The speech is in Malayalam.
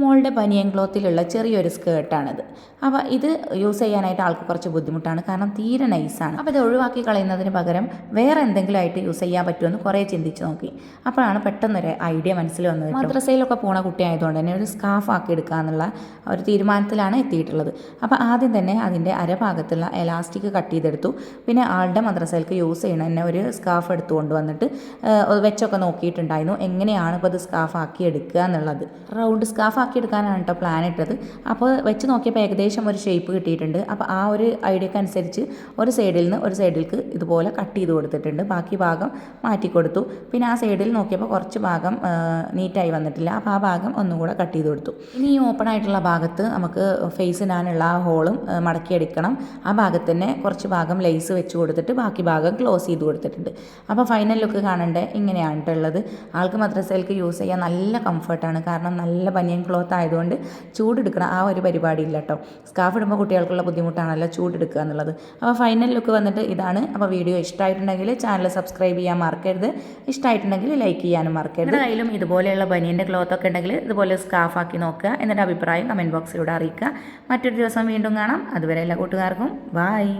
മോളുടെ ബനിയൻ ക്ലോത്തിലുള്ള ചെറിയൊരു സ്കേർട്ടാണിത് അപ്പോൾ ഇത് യൂസ് ചെയ്യാനായിട്ട് ആൾക്ക് കുറച്ച് ബുദ്ധിമുട്ടാണ്. കാരണം തീരെ നൈസാണ് അപ്പോൾ ഇത് ഒഴിവാക്കി കളയുന്നതിന് പകരം വേറെ എന്തെങ്കിലും ആയിട്ട് യൂസ് ചെയ്യാൻ പറ്റുമെന്ന് കുറേ ചിന്തിച്ച് നോക്കി. അപ്പോഴാണ് പെട്ടെന്നൊരു ഐഡിയ മനസ്സിൽ വന്നത്. മദ്രസയിലൊക്കെ പോണ കുട്ടിയായതുകൊണ്ട് തന്നെ ഒരു സ്കാഫ് ആക്കി എടുക്കുക എന്നുള്ള ഒരു തീരുമാനത്തിലാണ് എത്തിയിട്ടുള്ളത്. അപ്പോൾ ആദ്യം തന്നെ അതിന്റെ അരഭാഗത്തുള്ള എലാസ്റ്റിക് കട്ട് ചെയ്തെടുത്തു. പിന്നെ ആളുടെ മദ്രസയിലേക്ക് യൂസ് ചെയ്യണ തന്നെ ഒരു സ്കാഫ് എടുത്തു കൊണ്ടുവന്നിട്ട് വെച്ചൊക്കെ നോക്കിയിട്ടുണ്ടായിരുന്നു. എങ്ങനെയാണ് ഇപ്പോൾ ഇത് സ്കാഫ് ആക്കി എടുക്കുക എന്നുള്ളത്. റൗണ്ട് സ്കാഫ് ആക്കി എടുക്കാനാണ് കേട്ടോ പ്ലാൻ ഇട്ടത്. അപ്പോൾ വെച്ച് നോക്കിയപ്പോൾ ഏകദേശം ഒരു ഷേപ്പ് കിട്ടിയിട്ടുണ്ട്. അപ്പോൾ ആ ഒരു ഐഡിയക്ക് അനുസരിച്ച് ഒരു സൈഡിൽ നിന്ന് ഒരു സൈഡിലേക്ക് ഇതുപോലെ കട്ട് ചെയ്ത് കൊടുത്തിട്ടുണ്ട്. ബാക്കി ഭാഗം മാറ്റി കൊടുത്തു. പിന്നെ ആ സൈഡിൽ നോക്കിയപ്പോൾ കുറച്ച് ഭാഗം നീറ്റായി വന്നിട്ടില്ല. അപ്പോൾ ആ ഭാഗം ഒന്നും കൂടെ കട്ട് ചെയ്ത് കൊടുത്തു. ഇനി ഈ ഓപ്പൺ ആയിട്ടുള്ള ഭാഗത്ത് നമുക്ക് ഫേസ് ഇടാനുള്ള ആ ഹോളും മടക്കിയെടുക്കണം ആ ഭാഗത്ത് തന്നെ കുറച്ച് ഭാഗം ലേസ് വെച്ച് കൊടുത്തിട്ട് ബാക്കി ഭാഗം ക്ലോസ് ചെയ്ത് കൊടുത്തിട്ടുണ്ട്. അപ്പോൾ ഫൈനൽ ലുക്ക് കാണണ്ടേ? ഇങ്ങനെയാണ് ഉള്ളത്. ആൾക്ക് മദ്രസയിലേക്ക് യൂസ് ചെയ്യാൻ നല്ല കംഫർട്ടാണ് കാരണം നല്ല ബനിയൻ ക്ലോത്ത് ആയതുകൊണ്ട് ചൂടെടുക്കണം. ആ ഒരു പരിപാടി ഇല്ല കേട്ടോ സ്കാഫ് ഇടുമ്പോൾ കുട്ടികൾക്കുള്ള ബുദ്ധിമുട്ടാണല്ലോ ചൂടെടുക്കുക എന്നുള്ളത്. അപ്പോൾ ഫൈനൽ ലുക്ക് വന്നിട്ട് ഇതാണ്. അപ്പോൾ വീഡിയോ ഇഷ്ടമായിട്ടുണ്ടെങ്കിൽ ചാനൽ സബ്സ്ക്രൈബ് ചെയ്യാൻ മറക്കരുത്. ഇഷ്ടമായിട്ടുണ്ടെങ്കിൽ ലൈക്ക് ചെയ്യാനും മറക്കരുത്. കയ്യിലും ഇതുപോലെയുള്ള ബനിയന്റെ ക്ലോത്ത് ഒക്കെ ഉണ്ടെങ്കിൽ ഇതുപോലെ സ്കാഫ് ആക്കി നോക്കുക. എന്നിട്ട് അഭിപ്രായം കമന്റ് ബോക്സിലൂടെ അറിയിക്കുക. മറ്റൊരു ദിവസം വീണ്ടും കാണാം. അതുവരെ എല്ലാ കൂട്ടുകാർക്കും ബായ്